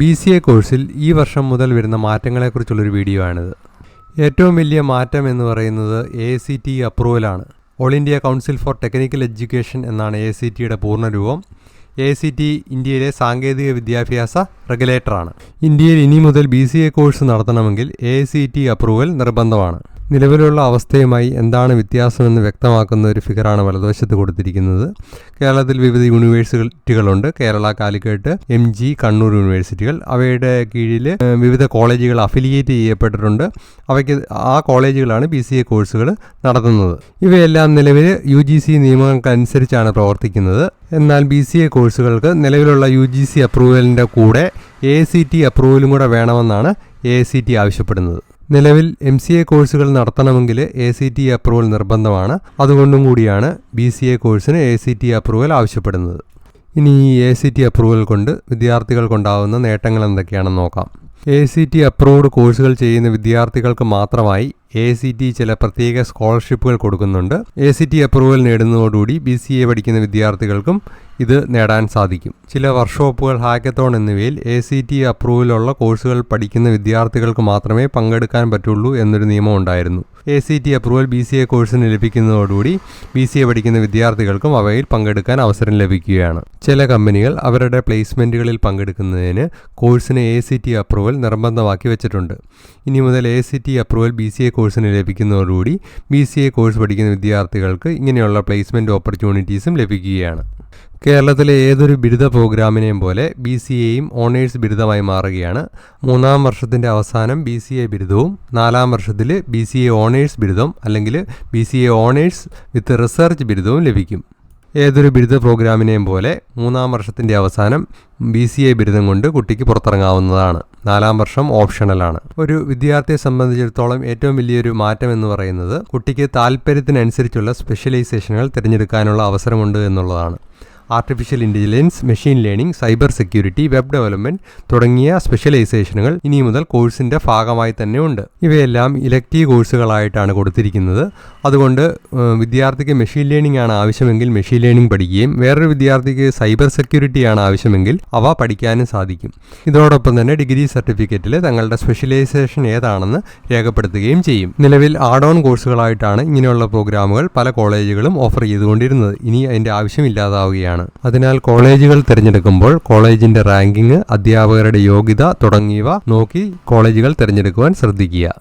B C A കോഴ്സിൽ ഈ വർഷം മുതൽ വരുന്ന മാറ്റങ്ങളെക്കുറിച്ചുള്ളൊരു വീഡിയോ ആണിത്. ഏറ്റവും വലിയ മാറ്റം എന്ന് പറയുന്നത് A C T അപ്രൂവലാണ്. All India council for technical education എന്നാണ് എ സി ടിയുടെ പൂർണരൂപം. എ സി ടി ഇന്ത്യയിലെ സാങ്കേതിക വിദ്യാഭ്യാസ റെഗുലേറ്ററാണ്. ഇന്ത്യയിൽ ഇനി മുതൽ ബി സി എ കോഴ്സ് നടത്തണമെങ്കിൽ എ സി ടി അപ്രൂവൽ നിർബന്ധമാണ്. നിലവിലുള്ള അവസ്ഥയുമായി എന്താണ് വ്യത്യാസമെന്ന് വ്യക്തമാക്കുന്ന ഒരു ഫിഗറാണ് വലതുവശത്ത് കൊടുത്തിരിക്കുന്നത്. കേരളത്തിൽ വിവിധ യൂണിവേഴ്സിറ്റികളുണ്ട്. കേരള കാലിക്കറ്റ് എം ജി കണ്ണൂർ യൂണിവേഴ്സിറ്റികൾ. അവയുടെ കീഴിൽ വിവിധ കോളേജുകൾ അഫിലിയേറ്റ് ചെയ്യപ്പെട്ടിട്ടുണ്ട്. അവയ്ക്ക് ആ കോളേജുകളാണ് ബി സി എ കോഴ്സുകൾ നടത്തുന്നത്. ഇവയെല്ലാം നിലവിൽ യു ജി സി നിയമങ്ങൾക്കനുസരിച്ചാണ് പ്രവർത്തിക്കുന്നത്. എന്നാൽ ബി സി എ കോഴ്സുകൾക്ക് നിലവിലുള്ള യു ജി സി അപ്രൂവലിന്റെ കൂടെ എ സി ടി അപ്രൂവലും കൂടെ വേണമെന്നാണ് എ സി ടി ആവശ്യപ്പെടുന്നത്. നിലവിൽ എം സി എ കോഴ്സുകൾ നടത്തണമെങ്കിൽ എ സി ടി അപ്രൂവൽ നിർബന്ധമാണ്. അതുകൊണ്ടും കൂടിയാണ് ബി സി എ കോഴ്സിന് എ സി ടി അപ്രൂവൽ ആവശ്യപ്പെടുന്നത്. ഇനി ഈ എ സി ടി അപ്രൂവൽ കൊണ്ട് വിദ്യാർത്ഥികൾക്കുണ്ടാകുന്ന നേട്ടങ്ങൾ എന്തൊക്കെയാണെന്ന് നോക്കാം. എ സി ടി അപ്രൂവ്ഡ് കോഴ്സുകൾ ചെയ്യുന്ന വിദ്യാർത്ഥികൾക്ക് മാത്രമായി എ സി ടി ചില പ്രത്യേക സ്കോളർഷിപ്പുകൾ കൊടുക്കുന്നുണ്ട്. എ സി ടി അപ്രൂവൽ നേടുന്നതോടുകൂടി ബി സി എ പഠിക്കുന്ന വിദ്യാർത്ഥികൾക്കും ഇത് നേടാൻ സാധിക്കും. ചില വർക്ക്ഷോപ്പുകൾ ഹാക്കത്തോൺ എന്നിവയിൽ എ സി ടി അപ്രൂവലുള്ള കോഴ്സുകൾ പഠിക്കുന്ന വിദ്യാർത്ഥികൾക്ക് മാത്രമേ പങ്കെടുക്കാൻ പറ്റുള്ളൂ എന്നൊരു നിയമം ഉണ്ടായിരുന്നു. A C T approval B C A കോഴ്സിന് ലഭിക്കുന്നതോടുകൂടി ബി സി എ പഠിക്കുന്ന വിദ്യാർത്ഥികൾക്കും അവയിൽ പങ്കെടുക്കാൻ അവസരം ലഭിക്കുകയാണ്. ചില കമ്പനികൾ അവരുടെ പ്ലേസ്മെന്റുകളിൽ പങ്കെടുക്കുന്നതിന് കോഴ്സിന് എ സി ടി അപ്രൂവൽ നിർബന്ധമാക്കി വെച്ചിട്ടുണ്ട്. ഇനി മുതൽ A C T approval B C A കോഴ്സിന് ലഭിക്കുന്നതോടുകൂടി ബി സി എ കോഴ്സ് പഠിക്കുന്ന വിദ്യാർത്ഥികൾക്ക് ഇങ്ങനെയുള്ള പ്ലേസ്മെന്റ് ഓപ്പർച്യൂണിറ്റീസും ലഭിക്കുകയാണ്. കേരളത്തിലെ ഏതൊരു ബിരുദ പ്രോഗ്രാമിനെയും പോലെ ബി സി എയും ഓണേഴ്സ് ബിരുദമായി മാറുകയാണ്. മൂന്നാം വർഷത്തിന്റെ അവസാനം ബി സി എ ബിരുദവും നാലാം വർഷത്തിൽ ബി സി എ ഓണേഴ്സ് ബിരുദം അല്ലെങ്കിൽ B C A honours with research ബിരുദവും ലഭിക്കും. ഏതൊരു ബിരുദ പ്രോഗ്രാമിനെയും പോലെ മൂന്നാം വർഷത്തിന്റെ അവസാനം ബി സി എ ബിരുദം കൊണ്ട് കുട്ടിക്ക് പുറത്തിറങ്ങാവുന്നതാണ്. നാലാം വർഷം ഓപ്ഷണലാണ് ഒരു വിദ്യാർത്ഥിയെ സംബന്ധിച്ചിടത്തോളം ഏറ്റവും വലിയൊരു മാറ്റം എന്ന് പറയുന്നത് കുട്ടിക്ക് താല്പര്യത്തിനനുസരിച്ചുള്ള സ്പെഷ്യലൈസേഷനുകൾ തിരഞ്ഞെടുക്കാനുള്ള അവസരമുണ്ട് എന്നുള്ളതാണ്. Artificial intelligence machine learning cyber security web development തുടങ്ങിയ സ്പെഷ്യലൈസേഷനുകൾ ഇനി മുതൽ കോഴ്സിന്റെ ഭാഗമായി തന്നെ ഉണ്ട്. ഇവയെല്ലാം ഇലക്റ്റീവ് കോഴ്സുകളായിട്ടാണ് കൊടുത്തിരിക്കുന്നത്. അതുകൊണ്ട് വിദ്യാർത്ഥിക്ക് മെഷീൻ ലേണിംഗ് ആണ് ആവശ്യമെങ്കിൽ മെഷീൻ ലേണിംഗ് പഠിക്കുകയും വേറൊരു വിദ്യാർത്ഥിക്ക് സൈബർ സെക്യൂരിറ്റി ആണ് ആവശ്യമെങ്കിൽ അവ പഠിക്കാനും സാധിക്കും. ഇതോടൊപ്പം തന്നെ ഡിഗ്രി സർട്ടിഫിക്കറ്റിൽ തങ്ങളുടെ സ്പെഷ്യലൈസേഷൻ ഏതാണെന്ന് രേഖപ്പെടുത്തുകയും ചെയ്യും. നിലവിൽ ആഡ് ഓൺ കോഴ്സുകളായിട്ടാണ് ഇങ്ങനെയുള്ള പ്രോഗ്രാമുകൾ പല കോളേജുകളും ഓഫർ ചെയ്തുകൊണ്ടിരുന്നത്. ഇനി അതിന്റെ ആവശ്യമില്ലാതാവുകയാണ്. അതിനാൽ കോളേജുകൾ തിരഞ്ഞെടുക്കുമ്പോൾ കോളേജിന്റെ റാങ്കിങ് അധ്യാപകരുടെ യോഗ്യത തുടങ്ങിയവ നോക്കി കോളേജുകൾ തിരഞ്ഞെടുക്കുവാൻ ശ്രദ്ധിക്കുക.